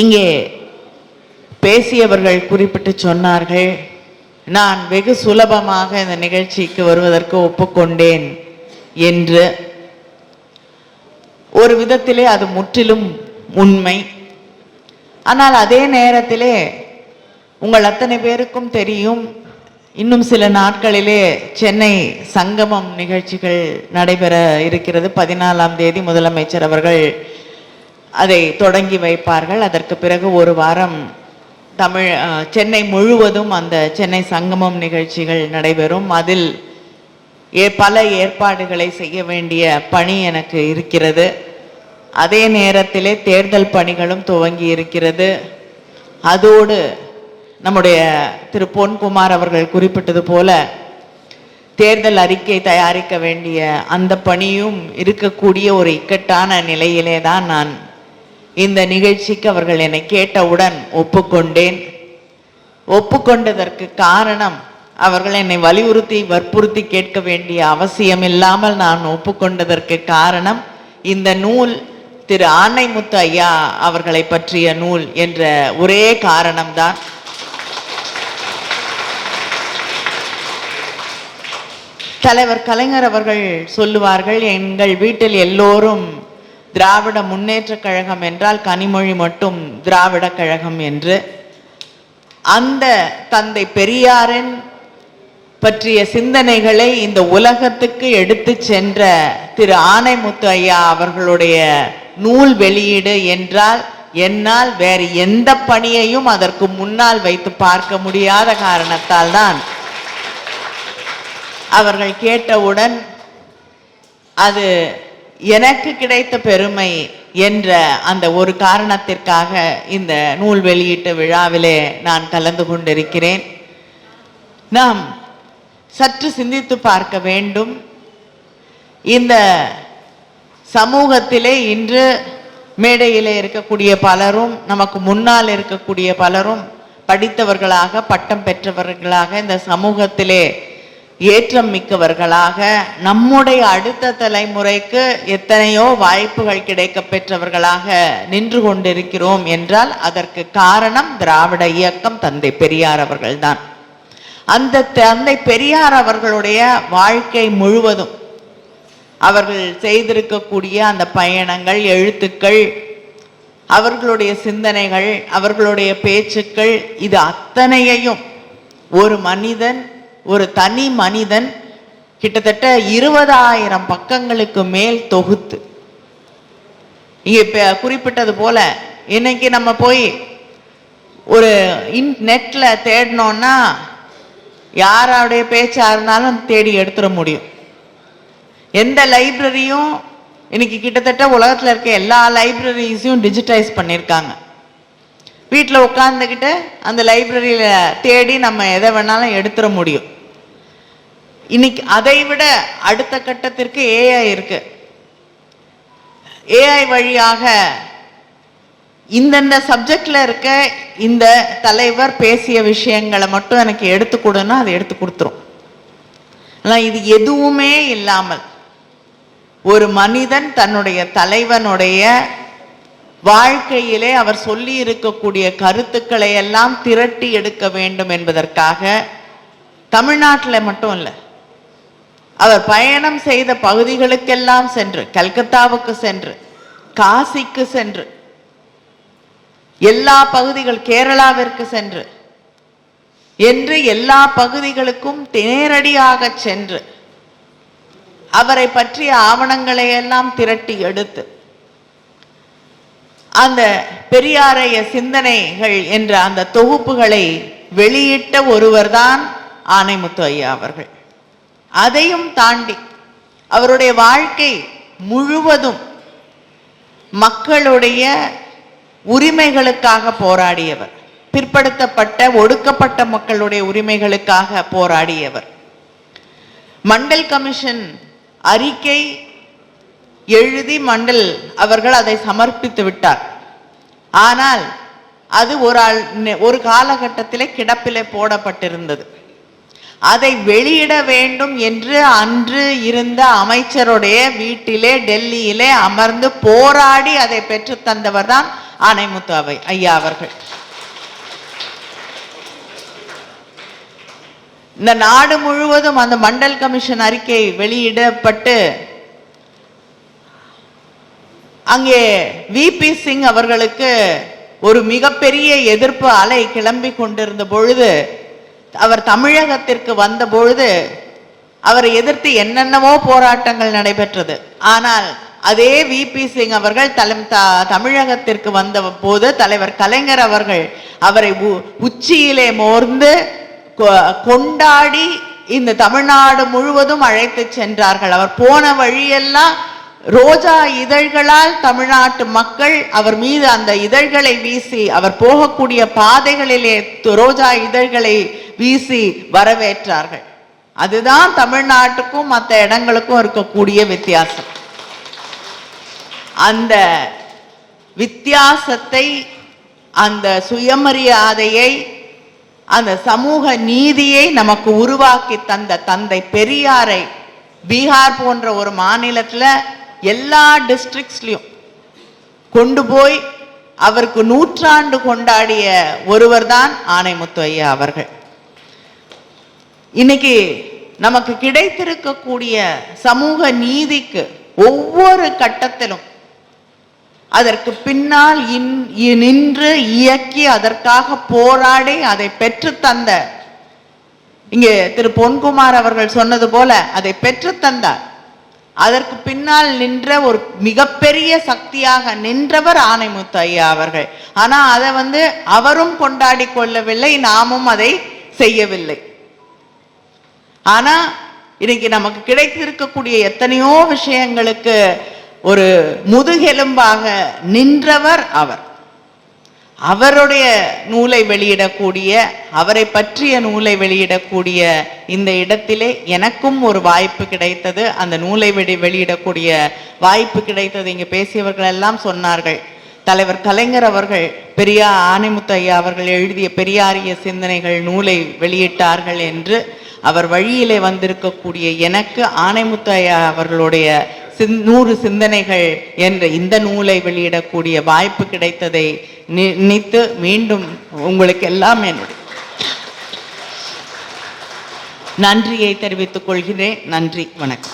இங்கே பேசியவர்கள் குறிப்பிட்டு சொன்னார்கள் நான் வெகு சுலபமாக இந்த நிகழ்ச்சிக்கு வருவதற்கு ஒப்புக்கொண்டேன் என்று. ஒரு விதத்திலே அது முற்றிலும் உண்மை. ஆனால் அதே நேரத்திலே உங்கள் அத்தனை பேருக்கும் தெரியும் இன்னும் சில நாட்களிலே சென்னை சங்கமம் நிகழ்ச்சிகள் நடைபெற இருக்கிறது. பதினாலாம் தேதி முதலமைச்சர் அவர்கள் அதை தொடங்கி வைப்பார்கள். அதற்கு பிறகு ஒரு வாரம் தமிழ் சென்னை முழுவதும் அந்த சென்னை சங்கமம் நிகழ்ச்சிகள் நடைபெறும். அதில் ஏ பல ஏற்பாடுகளை செய்ய வேண்டிய பணி எனக்கு இருக்கிறது. அதே நேரத்திலே தேர்தல் பணிகளும் துவங்கி இருக்கிறது. அதோடு நம்முடைய திரு பொன்குமார் அவர்கள் குறிப்பிட்டது போல தேர்தல் அறிக்கை தயாரிக்க வேண்டிய அந்த பணியும் இருக்கக்கூடிய ஒரு இக்கட்டான நிலையிலே தான் நான் இந்த நிகழ்ச்சிக்கு அவர்கள் என்னை கேட்டவுடன் ஒப்புக்கொண்டேன். ஒப்புக்கொண்டதற்கு காரணம் அவர்கள் என்னை வலியுறுத்தி வற்புறுத்தி கேட்க வேண்டிய அவசியம் இல்லாமல் நான் ஒப்புக்கொண்டதற்கு காரணம் இந்த நூல் திரு ஆனைமுத்து ஐயா அவர்களை பற்றிய நூல் என்ற ஒரே காரணம்தான். தலைவர் கலைஞர் அவர்கள் சொல்லுவார்கள் எங்கள் வீட்டில் எல்லோரும் திராவிட முன்னேற்றக் கழகம் என்றால் கனிமொழி மட்டும் திராவிட கழகம் என்று. அந்த தந்தை பெரியாரின் பற்றிய சிந்தனைகளை இந்த உலகத்துக்கு எடுத்துச் சென்ற திரு ஆனைமுத்து ஐயா அவர்களுடைய நூல் வெளியீடு என்றால் என்னால் வேறு எந்த பணியையும் அதற்கு முன்னால் வைத்து பார்க்க முடியாத காரணத்தால் தான். அவர்கள் கேட்டவுடன் அது எனக்கு கிடைத்த பெருமை என்ற அந்த ஒரு காரணத்திற்காக இந்த நூல் வெளியீட்டு விழாவிலே நான் கலந்து கொண்டிருக்கிறேன். நாம் சற்று சிந்தித்து பார்க்க வேண்டும். இந்த சமூகத்திலே இன்று மேடையிலே இருக்கக்கூடிய பலரும் நமக்கு முன்னால் இருக்கக்கூடிய பலரும் படித்தவர்களாக பட்டம் பெற்றவர்களாக இந்த சமூகத்திலே ஏற்றம் மிக்கவர்களாக நம்முடைய அடுத்த தலைமுறைக்கு எத்தனையோ வாய்ப்புகள் கிடைக்க பெற்றவர்களாக நின்று கொண்டிருக்கிறோம் என்றால் அதற்கு காரணம் திராவிட இயக்கம் தந்தை பெரியார் அவர்கள்தான். அந்த தந்தை பெரியார் அவர்களுடைய வாழ்க்கை முழுவதும் அவர்கள் செய்திருக்கக்கூடிய அந்த பயணங்கள் எழுத்துக்கள் அவர்களுடைய சிந்தனைகள் அவர்களுடைய பேச்சுக்கள் இது அத்தனையையும் ஒரு மனிதன் ஒரு தனி மனிதன் கிட்டத்தட்ட இருபதாயிரம் பக்கங்களுக்கு மேல் தொகுத்து. இங்கே இப்ப குறிப்பிட்டது போல இன்னைக்கு நம்ம போய் ஒரு இன் நெட்ல தேடினோன்னா யாருடைய பேச்சா இருந்தாலும் தேடி எடுத்துட முடியும். எந்த லைப்ரரியும் இன்னைக்கு கிட்டத்தட்ட உலகத்தில் இருக்க எல்லா லைப்ரரிஸையும் டிஜிட்டைஸ் பண்ணியிருக்காங்க வீட்டில் உட்காந்துக்கிட்டு அந்த லைப்ரரியில் தேடி நம்ம எதை வேணாலும் எடுத்துட முடியும். இன்னைக்கு அதை விட அடுத்த கட்டத்திற்கு ஏஐ இருக்கு. ஏஐ வழியாக இந்தந்த சப்ஜெக்டில் இருக்க இந்த தலைவர் பேசிய விஷயங்களை மட்டும் எனக்கு எடுத்து கொடுன்னா அதை எடுத்து கொடுத்துரும். ஆனால் இது எதுவுமே இல்லாமல் ஒரு மனிதன் தன்னுடைய தலைவனுடைய வாழ்க்கையிலே அவர் சொல்லி இருக்கக்கூடிய கருத்துக்களை எல்லாம் திரட்டி எடுக்க வேண்டும் என்பதற்காக தமிழ்நாட்டில் மட்டும் இல்லை அவர் பயணம் செய்த பகுதிகளுக்கெல்லாம் சென்று கல்கத்தாவுக்கு சென்று காசிக்கு சென்று எல்லா பகுதிகள் கேரளாவிற்கு சென்று என்று எல்லா பகுதிகளுக்கும் நேரடியாக சென்று அவரை பற்றிய ஆவணங்களை எல்லாம் திரட்டி எடுத்து அந்த பெரியாரைய சிந்தனைகள் என்ற அந்த தொகுப்புகளை வெளியிட்ட ஒருவர்தான் ஆனைமுத்து ஐயா அவர்கள். அதையும் தாண்டி அவருடைய வாழ்க்கை முழுவதும் மக்களுடைய உரிமைகளுக்காக போராடியவர் பிற்படுத்தப்பட்ட ஒடுக்கப்பட்ட மக்களுடைய உரிமைகளுக்காக போராடியவர். மண்டல் கமிஷன் அறிக்கை எழுதி மண்டல் அவர்கள் அதை சமர்ப்பித்து விட்டார். ஆனால் அது ஒரு ஆள் ஒரு காலகட்டத்திலே கிடப்பிலே போடப்பட்டிருந்தது. அதை வெளியிட வேண்டும் என்று அன்று இருந்த அமைச்சருடைய வீட்டிலே டெல்லியிலே அமர்ந்து போராடி அதை பெற்று தந்தவர் தான் ஆனைமுத்து அவை ஐயா அவர்கள். இந்த நாடு முழுவதும் அந்த மண்டல் கமிஷன் அறிக்கை வெளியிடப்பட்டு அங்கே விபி சிங் அவர்களுக்கு ஒரு மிகப்பெரிய எதிர்ப்பு அலை கிளம்பி கொண்டிருந்த பொழுது அவர் தமிழகத்திற்கு வந்த பொழுது அவரை எதிர்த்து என்னென்னவோ போராட்டங்கள் நடைபெற்றது. ஆனால் அதே விபி சிங் அவர்கள் தலை த- தமிழகத்திற்கு வந்த போது தலைவர் கலைஞர் அவர்கள் அவரை உ- உச்சியிலே மோர்ந்து கொ- கொண்டாடி இந்த தமிழ்நாடு முழுவதும் அழைத்து சென்றார்கள். அவர் போன வழியெல்லாம் ரோஜா இதழ்களால் தமிழ்நாட்டு மக்கள் அவர் மீது அந்த இதழ்களை வீசி அவர் போகக்கூடிய பாதைகளிலே ரோஜா இதழ்களை வீசி வரவேற்றார்கள். அதுதான் தமிழ்நாட்டுக்கும் மற்ற இடங்களுக்கும் இருக்கக்கூடிய வித்தியாசம். அந்த வித்தியாசத்தை அந்த சுயமரியாதையை அந்த சமூக நீதியை நமக்கு உருவாக்கி தந்த தந்தை பெரியாரை பீகார் போன்ற ஒரு மாநிலத்தில் எல்லா டிஸ்ட்ரிக்ட்ஸ்லையும் கொண்டு போய் அவருக்கு நூற்றாண்டு கொண்டாடிய ஒருவர் தான் ஆனைமுத்து ஐயா அவர்கள். இன்னைக்கு நமக்கு கிடைத்திருக்கக்கூடிய சமூக நீதிக்கு ஒவ்வொரு கட்டத்திலும் அதற்கு பின்னால் இன்- இ- நின்று இயக்கி அதற்காக போராடி அதை பெற்று தந்த இங்கே திரு பொன்குமார் அவர்கள் சொன்னது போல அதை பெற்று தந்தார். அதற்கு பின்னால் நின்ற ஒரு மிகப்பெரிய சக்தியாக நின்றவர் ஆனைமுத்து ஐயா அவர்கள். ஆனால் அதை வந்து அவரும் கொண்டாடி கொள்ளவில்லை நாமும் அதை செய்யவில்லை. ஆனால் இன்னைக்கு நமக்கு கிடைத்திருக்கக்கூடிய எத்தனையோ விஷயங்களுக்கு ஒரு முதுகெலும்பாக நின்றவர் அவர். அவருடைய நூலை வெளியிடக்கூடிய அவரை பற்றிய நூலை வெளியிடக்கூடிய இந்த இடத்திலே எனக்கும் ஒரு வாய்ப்பு கிடைத்தது. அந்த நூலை வெளி வெளியிடக்கூடிய வாய்ப்பு கிடைத்தது. இங்கே பேசியவர்கள் எல்லாம் சொன்னார்கள். தலைவர் கலைஞர் அவர்கள் பெரியா ஆனைமுத்து ஐயா அவர்கள் எழுதிய பெரியாரிய சிந்தனைகள் நூலை வெளியிட்டார்கள் என்று அவர் வழியிலே வந்திருக்கக்கூடிய எனக்கு ஆனைமுத்து ஐயா அவர்களுடைய நூறு சிந்தனைகள் என்ற இந்த நூலை வெளியிடக்கூடிய வாய்ப்பு கிடைத்ததை நி- நினைத்து மீண்டும் உங்களுக்கு எல்லாம் என்னுடைய நன்றியை தெரிவித்துக் கொள்கிறேன். நன்றி. வணக்கம்.